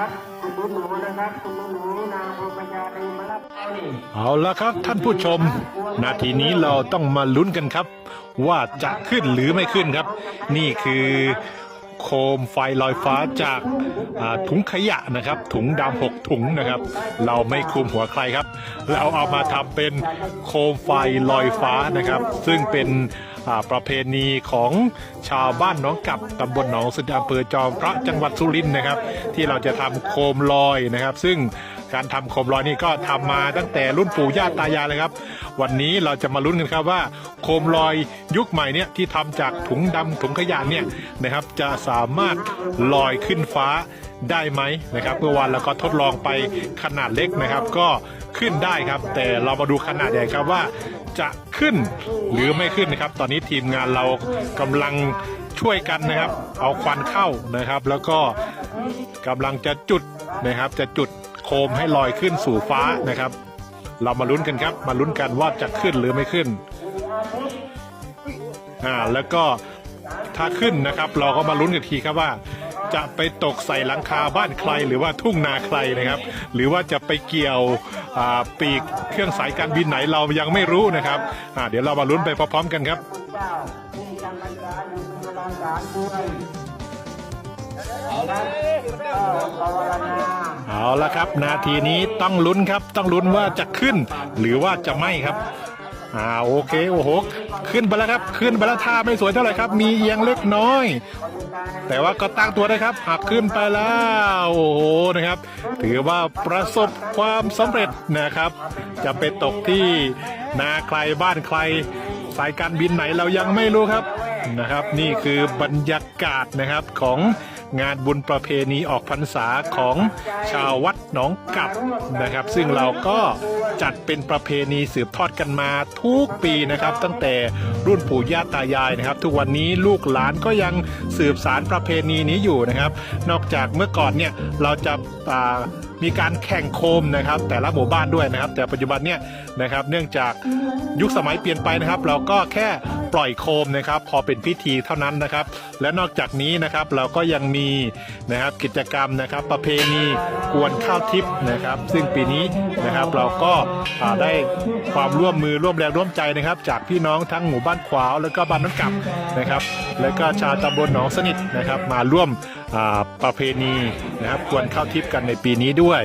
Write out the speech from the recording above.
นะครับ คุณหนูนะครับคุณหนูนางพญาดีมารับเอาละครับท่านผู้ชม นาทีนี้เราต้องมาลุ้นกันครับ ว่าจะขึ้นหรือไม่ขึ้นครับ นี่คือโคมไฟลอยฟ้าจากาถุงขยะนะครับ ถุงดำหกถุงนะครับ เราไม่คลุมหัวใครครับ เราเอามาทำเป็นโคมไฟลอยฟ้านะครับ ซึ่งเป็น ประเพณีของชาวบ้านหน้องกับตำบลหนองสะดอำเภอจอมพระจังหวัดสุรินทร์นะครับ ที่เราจะทำโคมลอยนะครับ ซึ่งการทำโคมลอยนี่ก็ทำมาตั้งแต่รุ่นปู่ย่าตายายเลยครับ วันนี้เราจะมาลุ้นกันครับว่าโคมลอยยุคใหม่เนี่ยที่ทำจากถุงดำถุงขยะเนี่ยนะครับ จะสามารถลอยขึ้นฟ้าได้ไหมนะครับเมื่อวานเราก็ทดลองไปขนาดเล็กนะครับ ก็ขึ้นได้ครับ แต่เรามาดูขนาดใหญ่ครับว่า จะขึ้นหรือไม่ขึ้นนะครับ ตอนนี้ทีมงานเรากำลังช่วยกันนะครับ เอาควันเข้านะครับ แล้วก็กำลังจะจุดนะครับ จะจุดโคมให้ลอยขึ้นสู่ฟ้านะครับ เรามาลุ้นกันครับ มาลุ้นกันว่าจะขึ้นหรือไม่ขึ้นอ่าแล้วก็ถ้าขึ้นนะครับ เราก็มาลุ้นกันทีครับว่า จะไปตกใส่หลังคาบ้านใครหรือว่าทุ่งนาใครนะครับ หรือว่าจะไปเกี่ยวปีกเครื่องสายการบินไหนเรายังไม่รู้นะครับเดี๋ยวเรามาลุ้นไปพร้อมๆกันครับเอาละครับ นาทีนี้ต้องลุ้นครับ ต้องลุ้นว่าจะขึ้น หรือว่าจะไม่ครับ อ่าโอเคโอ้โหขึ้นไปแล้วครับ ขึ้นไปแล้วท่าไม่สวยเท่าไหร่ครับ มีเอียงเล็กน้อย แต่ว่าก็ตั้งตัวได้ครับหักขึ้นไปแล้วโอ้โหนะครับ ถือว่าประสบความสำเร็จนะครับ จะไปตกที่นาใครบ้านใคร สายการบินไหนเรายังไม่รู้ครับ นะครับ นี่คือบรรยากาศนะครับของงานบุญประเพณีออกพรรษาของชาววัดหนองกับนะครับ ซึ่งเราก็จัดเป็นประเพณีสืบทอดกันมาทุกปีนะครับ ตั้งแต่รุ่นปู่ย่าตายายนะครับ ทุกวันนี้ลูกหลานก็ยังสืบสารประเพณีนี้อยู่นะครับ นอกจากเมื่อก่อนเนี่ยเราจะ มีการแข่งโคมนะครับ แต่ละหมู่บ้านด้วยนะครับ แต่ปัจจุบันเนี่ยนะครับ เนื่องจากยุคสมัยเปลี่ยนไปนะครับ เราก็แค่ปล่อยโคมนะครับ พอเป็นพิธีเท่านั้นนะครับ และนอกจากนี้นะครับเราก็ยังมีนะครับกิจกรรมนะครับ ประเพณีกวนข้าวทิพย์นะครับ ซึ่งปีนี้นะครับเราก็ได้ความร่วมมือร่วมแรงร่วมใจนะครับ จากพี่น้องทั้งหมู่บ้านขวาว แล้วก็บ้านน้ำกับนะครับ แล้วก็ชาวตำบลหนองสนิทนะครับ มาร่วม ประเพณีนะครับควรเข้าทิพย์กันในปีนี้ด้วย